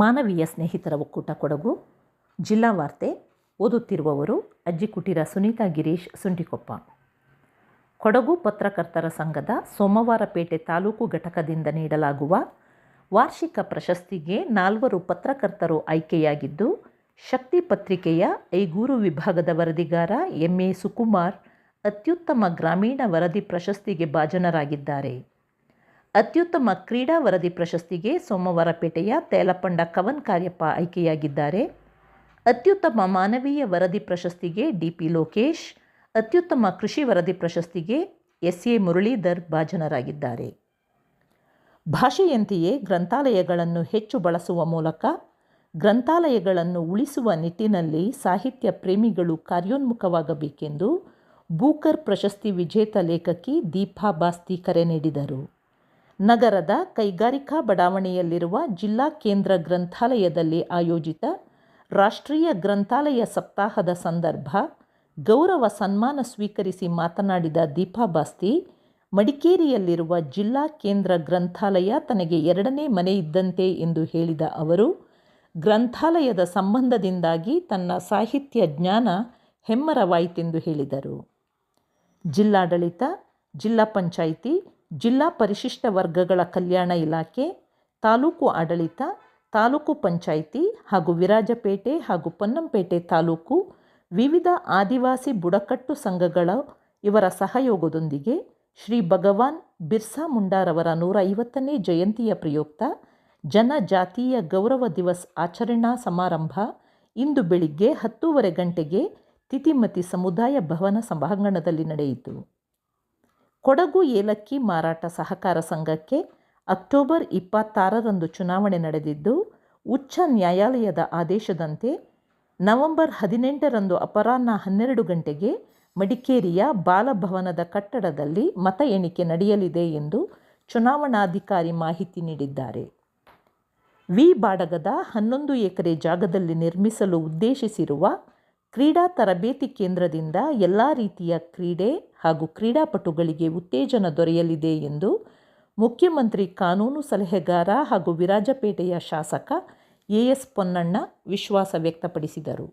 ಮಾನವೀಯ ಸ್ನೇಹಿತರ ಒಕ್ಕೂಟ ಕೊಡಗು ಜಿಲ್ಲಾ ವಾರ್ತೆ ಓದುತ್ತಿರುವವರು ಅಜ್ಜಿ ಕುಟೀರ ಸುನೀತಾ ಗಿರೀಶ್ ಸುಂಟಿಕೊಪ್ಪ. ಕೊಡಗು ಪತ್ರಕರ್ತರ ಸಂಘದ ಸೋಮವಾರಪೇಟೆ ತಾಲೂಕು ಘಟಕದಿಂದ ನೀಡಲಾಗುವ ವಾರ್ಷಿಕ ಪ್ರಶಸ್ತಿಗೆ ನಾಲ್ವರು ಪತ್ರಕರ್ತರು ಆಯ್ಕೆಯಾಗಿದ್ದು, ಶಕ್ತಿ ಪತ್ರಿಕೆಯ ಐಗೂರು ವಿಭಾಗದ ವರದಿಗಾರ ಎಂ ಎ ಸುಕುಮಾರ್ ಅತ್ಯುತ್ತಮ ಗ್ರಾಮೀಣ ವರದಿ ಪ್ರಶಸ್ತಿಗೆ ಭಾಜನರಾಗಿದ್ದಾರೆ. ಅತ್ಯುತ್ತಮ ಕ್ರೀಡಾ ವರದಿ ಪ್ರಶಸ್ತಿಗೆ ಸೋಮವಾರಪೇಟೆಯ ತೇಲಪಂಡ ಕವನ್ ಕಾರ್ಯಪ್ಪ ಆಯ್ಕೆಯಾಗಿದ್ದಾರೆ. ಅತ್ಯುತ್ತಮ ಮಾನವೀಯ ವರದಿ ಪ್ರಶಸ್ತಿಗೆ ಡಿಪಿ ಲೋಕೇಶ್, ಅತ್ಯುತ್ತಮ ಕೃಷಿ ವರದಿ ಪ್ರಶಸ್ತಿಗೆ ಎಸ್ ಎ ಮುರಳೀಧರ್ ಭಾಜನರಾಗಿದ್ದಾರೆ. ಭಾಷೆಯಂತೆಯೇ ಗ್ರಂಥಾಲಯಗಳನ್ನು ಹೆಚ್ಚು ಬಳಸುವ ಮೂಲಕ ಗ್ರಂಥಾಲಯಗಳನ್ನು ಉಳಿಸುವ ನಿಟ್ಟಿನಲ್ಲಿ ಸಾಹಿತ್ಯ ಪ್ರೇಮಿಗಳು ಕಾರ್ಯೋನ್ಮುಖವಾಗಬೇಕೆಂದು ಬೂಕರ್ ಪ್ರಶಸ್ತಿ ವಿಜೇತ ಲೇಖಕಿ ದೀಪಾ ಬಾಸ್ತಿ ಕರೆ ನೀಡಿದರು. ನಗರದ ಕೈಗಾರಿಕಾ ಬಡಾವಣೆಯಲ್ಲಿರುವ ಜಿಲ್ಲಾ ಕೇಂದ್ರ ಗ್ರಂಥಾಲಯದಲ್ಲಿ ಆಯೋಜಿತ ರಾಷ್ಟ್ರೀಯ ಗ್ರಂಥಾಲಯ ಸಪ್ತಾಹದ ಸಂದರ್ಭ, ಗೌರವ ಸನ್ಮಾನ ಸ್ವೀಕರಿಸಿ ಮಾತನಾಡಿದ ದೀಪಾ ಬಾಸ್ತಿ, ಮಡಿಕೇರಿಯಲ್ಲಿರುವ ಜಿಲ್ಲಾ ಕೇಂದ್ರ ಗ್ರಂಥಾಲಯ ತನಗೆ ಎರಡನೇ ಮನೆ ಇದ್ದಂತೆ ಎಂದು ಹೇಳಿದ ಅವರು, ಗ್ರಂಥಾಲಯದ ಸಂಬಂಧದಿಂದಾಗಿ ತನ್ನ ಸಾಹಿತ್ಯ ಜ್ಞಾನ ಹೆಮ್ಮರವಾಯಿತೆಂದು ಹೇಳಿದರು. ಜಿಲ್ಲಾಡಳಿತ, ಜಿಲ್ಲಾ ಪಂಚಾಯಿತಿ ಜಿಲ್ಲಾ ಪರಿಶಿಷ್ಟ ವರ್ಗಗಳ ಕಲ್ಯಾಣ ಇಲಾಖೆ, ತಾಲೂಕು ಆಡಳಿತ, ತಾಲೂಕು ಪಂಚಾಯಿತಿ ಹಾಗೂ ವಿರಾಜಪೇಟೆ ಹಾಗೂ ಪೊನ್ನಂಪೇಟೆ ತಾಲೂಕು, ವಿವಿಧ ಆದಿವಾಸಿ ಬುಡಕಟ್ಟು ಸಂಘಗಳ ಇವರ ಸಹಯೋಗದೊಂದಿಗೆ ಶ್ರೀ ಭಗವಾನ್ ಬಿರ್ಸಾ ಮುಂಡಾರವರ ನೂರ ಐವತ್ತನೇ ಜಯಂತಿಯ ಪ್ರಯುಕ್ತ ಜನಜಾತೀಯ ಗೌರವ ದಿವಸ್ ಆಚರಣಾ ಸಮಾರಂಭ ಇಂದು ಬೆಳಿಗ್ಗೆ ಹತ್ತೂವರೆ ಗಂಟೆಗೆ ತಿತಿಮತಿ ಸಮುದಾಯ ಭವನ ಸಭಾಂಗಣದಲ್ಲಿ ನಡೆಯಿತು. ಕೊಡಗು ಏಲಕ್ಕಿ ಮಾರಾಟ ಸಹಕಾರ ಸಂಘಕ್ಕೆ ಅಕ್ಟೋಬರ್ ಇಪ್ಪತ್ತಾರರಂದು ಚುನಾವಣೆ ನಡೆದಿದ್ದು, ಉಚ್ಚ ನ್ಯಾಯಾಲಯದ ಆದೇಶದಂತೆ ನವೆಂಬರ್ ಹದಿನೆಂಟರಂದು ಅಪರಾಹ್ನ ಹನ್ನೆರಡು ಗಂಟೆಗೆ ಮಡಿಕೇರಿಯ ಬಾಲಭವನದ ಕಟ್ಟಡದಲ್ಲಿ ಮತ ಎಣಿಕೆ ನಡೆಯಲಿದೆ ಎಂದು ಚುನಾವಣಾಧಿಕಾರಿ ಮಾಹಿತಿ ನೀಡಿದ್ದಾರೆ. ವಿ. ಬಾಡಗದ ಹನ್ನೊಂದು ಎಕರೆ ಜಾಗದಲ್ಲಿ ನಿರ್ಮಿಸಲು ಉದ್ದೇಶಿಸಿರುವ ಕ್ರೀಡಾ ತರಬೇತಿ ಕೇಂದ್ರದಿಂದ ಎಲ್ಲ ರೀತಿಯ ಕ್ರೀಡೆ ಹಾಗೂ ಕ್ರೀಡಾಪಟುಗಳಿಗೆ ಉತ್ತೇಜನ ದೊರೆಯಲಿದೆ ಎಂದು ಮುಖ್ಯಮಂತ್ರಿ ಕಾನೂನು ಸಲಹೆಗಾರ ಹಾಗೂ ವಿರಾಜಪೇಟೆಯ ಶಾಸಕ ಎ ಎಸ್ ಪೊನ್ನಣ್ಣ ವಿಶ್ವಾಸ ವ್ಯಕ್ತಪಡಿಸಿದರು.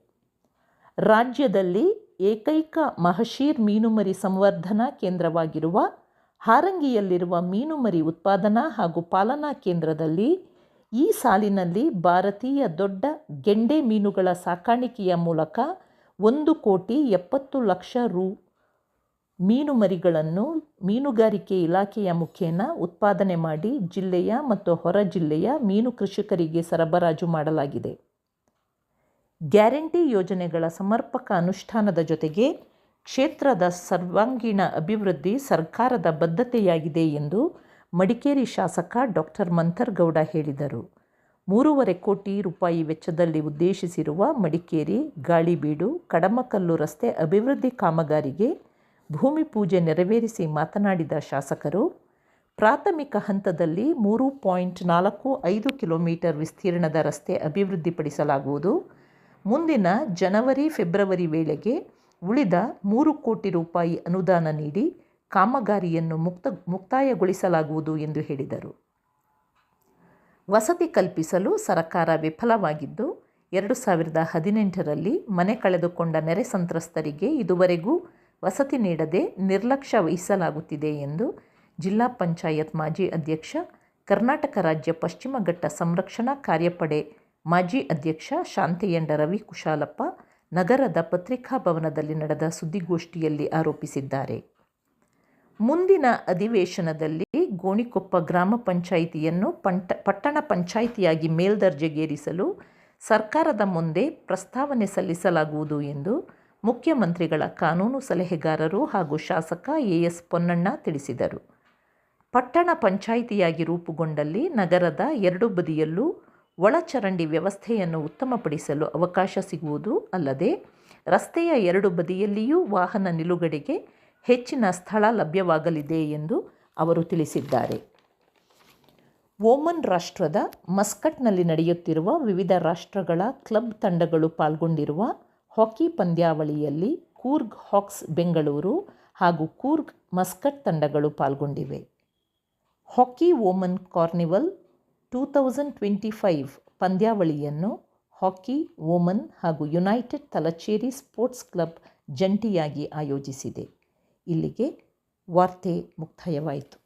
ರಾಜ್ಯದಲ್ಲಿ ಏಕೈಕ ಮಹಶೀರ್ ಮೀನುಮರಿ ಸಂವರ್ಧನಾ ಕೇಂದ್ರವಾಗಿರುವ ಹಾರಂಗಿಯಲ್ಲಿರುವ ಮೀನುಮರಿ ಉತ್ಪಾದನಾ ಹಾಗೂ ಪಾಲನಾ ಕೇಂದ್ರದಲ್ಲಿ ಈ ಸಾಲಿನಲ್ಲಿ ಭಾರತೀಯ ದೊಡ್ಡ ಗೆಂಡೆ ಮೀನುಗಳ ಸಾಕಾಣಿಕೆಯ ಮೂಲಕ ಒಂದು ಕೋಟಿ ಎಪ್ಪತ್ತು ಲಕ್ಷ ರು ಮೀನುಮರಿಗಳನ್ನು ಮೀನುಗಾರಿಕೆ ಇಲಾಖೆಯ ಮುಖೇನ ಉತ್ಪಾದನೆ ಮಾಡಿ ಜಿಲ್ಲೆಯ ಮತ್ತು ಹೊರ ಜಿಲ್ಲೆಯ ಮೀನು ಕೃಷಿಕರಿಗೆ ಸರಬರಾಜು ಮಾಡಲಾಗಿದೆ. ಗ್ಯಾರಂಟಿ ಯೋಜನೆಗಳ ಸಮರ್ಪಕ ಅನುಷ್ಠಾನದ ಜೊತೆಗೆ ಕ್ಷೇತ್ರದ ಸರ್ವಾಂಗೀಣ ಅಭಿವೃದ್ಧಿ ಸರ್ಕಾರದ ಬದ್ಧತೆಯಾಗಿದೆ ಎಂದು ಮಡಿಕೇರಿ ಶಾಸಕ ಡಾಕ್ಟರ್ ಮಂಥರ್ಗೌಡ ಹೇಳಿದರು. ಮೂರುವರೆ ಕೋಟಿ ರೂಪಾಯಿ ವೆಚ್ಚದಲ್ಲಿ ಉದ್ದೇಶಿಸಿರುವ ಮಡಿಕೇರಿ, ಗಾಳಿಬೀಡು, ಕಡಮಕಲ್ಲು ರಸ್ತೆ ಅಭಿವೃದ್ಧಿ ಕಾಮಗಾರಿಗೆ ಭೂಮಿ ಪೂಜೆ ನೆರವೇರಿಸಿ ಮಾತನಾಡಿದ ಶಾಸಕರು, ಪ್ರಾಥಮಿಕ ಹಂತದಲ್ಲಿ ಮೂರು ಪಾಯಿಂಟ್ ನಾಲ್ಕು ಐದು ಕಿಲೋಮೀಟರ್ ವಿಸ್ತೀರ್ಣದ ರಸ್ತೆ ಅಭಿವೃದ್ಧಿಪಡಿಸಲಾಗುವುದು. ಮುಂದಿನ ಜನವರಿ, ಫೆಬ್ರವರಿ ವೇಳೆಗೆ ಉಳಿದ ಮೂರು ಕೋಟಿ ರೂಪಾಯಿ ಅನುದಾನ ನೀಡಿ ಕಾಮಗಾರಿಯನ್ನು ಮುಕ್ತ, ಮುಕ್ತಾಯಗೊಳಿಸಲಾಗುವುದು ಎಂದು ಹೇಳಿದರು. ವಸತಿ ಕಲ್ಪಿಸಲು ಸರಕಾರ ವಿಫಲವಾಗಿದ್ದು, ಎರಡು ಸಾವಿರದ ಹದಿನೆಂಟರಲ್ಲಿ ಮನೆ ಕಳೆದುಕೊಂಡ ನೆರೆ ಸಂತ್ರಸ್ತರಿಗೆ ಇದುವರೆಗೂ ವಸತಿ ನೀಡದೆ ನಿರ್ಲಕ್ಷ್ಯ ವಹಿಸಲಾಗುತ್ತಿದೆ ಎಂದು ಜಿಲ್ಲಾ ಪಂಚಾಯತ್ ಮಾಜಿ ಅಧ್ಯಕ್ಷ, ಕರ್ನಾಟಕ ರಾಜ್ಯ ಪಶ್ಚಿಮ ಘಟ್ಟ ಸಂರಕ್ಷಣಾ ಕಾರ್ಯಪಡೆ ಮಾಜಿ ಅಧ್ಯಕ್ಷ ಶಾಂತಿಯಂಡ ರವಿ ಕುಶಾಲಪ್ಪ ನಗರದ ಪತ್ರಿಕಾ ಭವನದಲ್ಲಿ ನಡೆದ ಸುದ್ದಿಗೋಷ್ಠಿಯಲ್ಲಿ ಆರೋಪಿಸಿದ್ದಾರೆ. ಮುಂದಿನ ಅಧಿವೇಶನದಲ್ಲಿ ಗೋಣಿಕೊಪ್ಪ ಗ್ರಾಮ ಪಂಚಾಯಿತಿಯನ್ನು ಪಂಟ, ಪಟ್ಟಣ ಪಂಚಾಯಿತಿಯಾಗಿ ಮೇಲ್ದರ್ಜೆಗೇರಿಸಲು ಸರ್ಕಾರದ ಮುಂದೆ ಪ್ರಸ್ತಾವನೆ ಸಲ್ಲಿಸಲಾಗುವುದು ಎಂದು ಮುಖ್ಯಮಂತ್ರಿಗಳ ಕಾನೂನು ಸಲಹೆಗಾರರು ಹಾಗೂ ಶಾಸಕ ಎ ಎಸ್ ಪೊನ್ನಣ್ಣ ತಿಳಿಸಿದರು. ಪಟ್ಟಣ ಪಂಚಾಯಿತಿಯಾಗಿ ರೂಪುಗೊಂಡಲ್ಲಿ ನಗರದ ಎರಡು ಬದಿಯಲ್ಲೂ ಒಳಚರಂಡಿ ವ್ಯವಸ್ಥೆಯನ್ನು ಉತ್ತಮಪಡಿಸಲು ಅವಕಾಶ ಸಿಗುವುದು ಅಲ್ಲದೆ, ರಸ್ತೆಯ ಎರಡು ಬದಿಯಲ್ಲಿಯೂ ವಾಹನ ನಿಲುಗಡೆಗೆ ಹೆಚ್ಚಿನ ಸ್ಥಳ ಲಭ್ಯವಾಗಲಿದೆ ಎಂದು ಅವರು ತಿಳಿಸಿದ್ದಾರೆ. ಓಮನ್ ರಾಷ್ಟ್ರದ ಮಸ್ಕಟ್ನಲ್ಲಿ ನಡೆಯುತ್ತಿರುವ ವಿವಿಧ ರಾಷ್ಟ್ರಗಳ ಕ್ಲಬ್ ತಂಡಗಳು ಪಾಲ್ಗೊಂಡಿರುವ ಹಾಕಿ ಪಂದ್ಯಾವಳಿಯಲ್ಲಿ ಕೂರ್ಗ್ ಹಾಕ್ಸ್ ಬೆಂಗಳೂರು ಹಾಗೂ ಕೂರ್ಗ್ ಮಸ್ಕಟ್ ತಂಡಗಳು ಪಾಲ್ಗೊಂಡಿವೆ. Hockey Oman carnival two thousand twenty five ಪಂದ್ಯಾವಳಿಯನ್ನು ಹಾಕಿ ಓಮನ್ ಹಾಗೂ ಯುನೈಟೆಡ್ ತಲಚೇರಿ ಸ್ಪೋರ್ಟ್ಸ್ ಕ್ಲಬ್ ಜಂಟಿಯಾಗಿ ಆಯೋಜಿಸಿದೆ. ಇಲ್ಲಿಗೆ ವಾರ್ತೆ ಮುಕ್ತಾಯವಾಯಿತು.